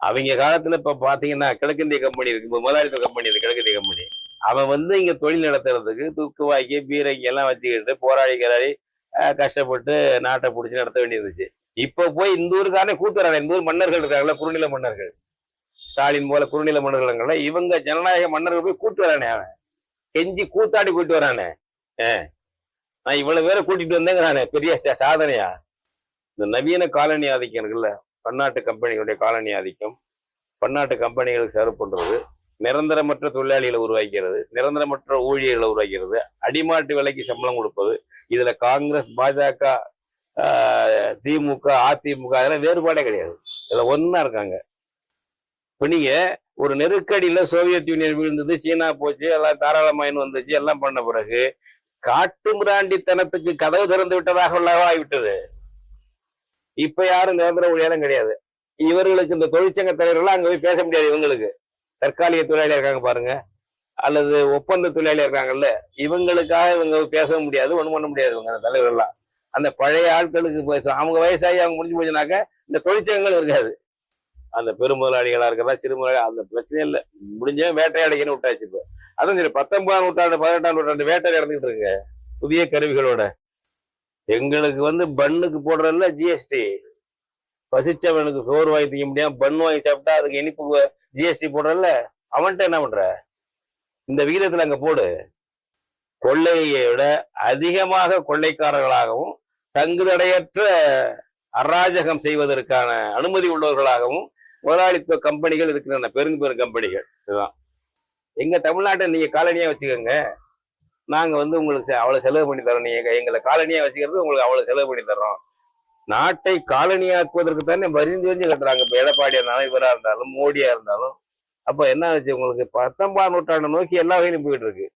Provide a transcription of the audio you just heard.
அவங்க காலத்துல இப்ப பாத்தீங்கன்னா கிழக்கிந்திய கம்பெனி இருக்கு முதலாளித்துவ கம்பெனி இருக்கு கிழக்கிந்திய கம்பெனி. அவன் வந்து இங்க தொழில் நடத்துறதுக்கு துக்குவாக்கி பீரங்கி எல்லாம் வச்சுக்கிட்டு போராடி கிராடி கஷ்டப்பட்டு நாட்டை பிடிச்சி நடத்த வேண்டியிருந்துச்சு. இப்ப போய் இந்த ஊருக்காரனே கூட்டு இந்த ஊர் மன்னர்கள் இருக்காங்கல்ல குறுநில மன்னர்கள். ஸ்டாலின் போல குறுநில மன்னர்கள் இவங்க ஜனநாயக மன்னர்கள் போய் கூட்டு வரானே அவன். கெஞ்சி கூத்தாடி கூட்டு வரானே. ஏ நான் இவ்வளவு பேரை கூட்டிட்டு வந்தேங்கிறானே பெரிய சாதனையா? இந்த நவீன காலனி ஆதிக்கம் இருக்குல்ல. பன்னாட்டு கம்பெனிகளுடைய காலனி ஆதிக்கம். பன்னாட்டு கம்பெனிகளுக்கு சர்வ் பண்ணுறது நிரந்தரமற்ற தொழிலாளிகளை உருவாக்கிறது நிரந்தரமற்ற ஊழியர்களை உருவாக்கிறது அடிமாட்டு விலைக்கு சம்பளம் கொடுப்பது இதுல காங்கிரஸ் பாஜக ஆஹ், திமுக அதிமுக அதெல்லாம் வேறுபாடே கிடையாது. இதுல ஒன்னா இருக்காங்க. இப்ப நீங்க ஒரு நெருக்கடியில சோவியத் யூனியன் விழுந்தது சீனா போச்சு எல்லாம் தாராளமாயின் வந்துச்சு எல்லாம் பண்ண பிறகு காட்டு மிராண்டித்தனத்துக்கு கதவு திறந்து விட்டதாக உள்ளவா ஆகிவிட்டது. இப்ப யாரும் நிரந்தர ஊழியரும் கிடையாது. இவர்களுக்கு இந்த தொழிற்சங்க தலைவர்கள் அங்க போய் பேச முடியாது இவங்களுக்கு. தற்காலிக தொழிலாளியா இருக்காங்க பாருங்க. அல்லது ஒப்பந்த தொழிலாளியா இருக்காங்கல்ல. இவங்களுக்காக இவங்க பேச முடியாது ஒண்ணும் பண்ண முடியாது இவங்க அந்த தலைவர்கள்லாம். அந்த பழைய ஆட்களுக்கு பேச அவங்க வயசாகி அவங்க முடிஞ்சு போச்சுனாக்க இந்த தொழிற்சங்கங்கள் இருக்காது. அந்த பெருமுதலாளிகளா இருக்கிறதா சிறு முதலாளி அந்த பிரச்சனை இல்லை. முடிஞ்ச வேட்டையாடிக்கணும் விட்டாச்சு இப்போ. அதான் சரி பத்தொன்பதாம் நூற்றாண்டு பதினெட்டாம் நூற்றாண்டு வேட்டை நடந்துகிட்டு இருக்கு. புதிய கருவிகளோட. எங்களுக்கு வந்து பண்ணுக்கு போடுறதுல ஜிஎஸ்டி பசிச்சவனுக்கு சோறு வாங்கி திங்க முடியாம பன் வாங்கி சாப்பிட்டா அதுக்கு இனிப்பு ஜிஎஸ்டி போடுறல அவன்கிட்ட என்ன பண்ற? இந்த விகிதத்துல அங்க போடு. கொள்ளையை விட அதிகமாக கொள்ளைக்காரர்களாகவும் தங்குதடையற்ற அராஜகம் செய்வதற்கான அனுமதி உள்ளவர்களாகவும் முதலாளித்துவ கம்பெனிகள் இருக்கின்றன. பெரும் பெரும் கம்பெனிகள். இதுதான். எங்க தமிழ்நாட்டை நீங்க காலனியா வச்சுக்கோங்க. நாங்கள் வந்து உங்களுக்கு செ- செலவு பண்ணி தரோம் நீங்கள் எங்களை காலனியாக வச்சுக்கிறது உங்களுக்கு அவ்வளோ செலவு பண்ணி தர்றோம். நாட்டை காலனியாக்குவதற்கு தானே வரிந்து வரிஞ்சு கட்டுறாங்க இப்போ எடப்பாடியாக இருந்தாலும் இவராக இருந்தாலும் மோடியாக இருந்தாலும். அப்போ என்ன ஆச்சு உங்களுக்கு? பத்தொன்பதாம் நூற்றாண்டு நோக்கி எல்லா வகையிலும் போயிட்டு இருக்கு.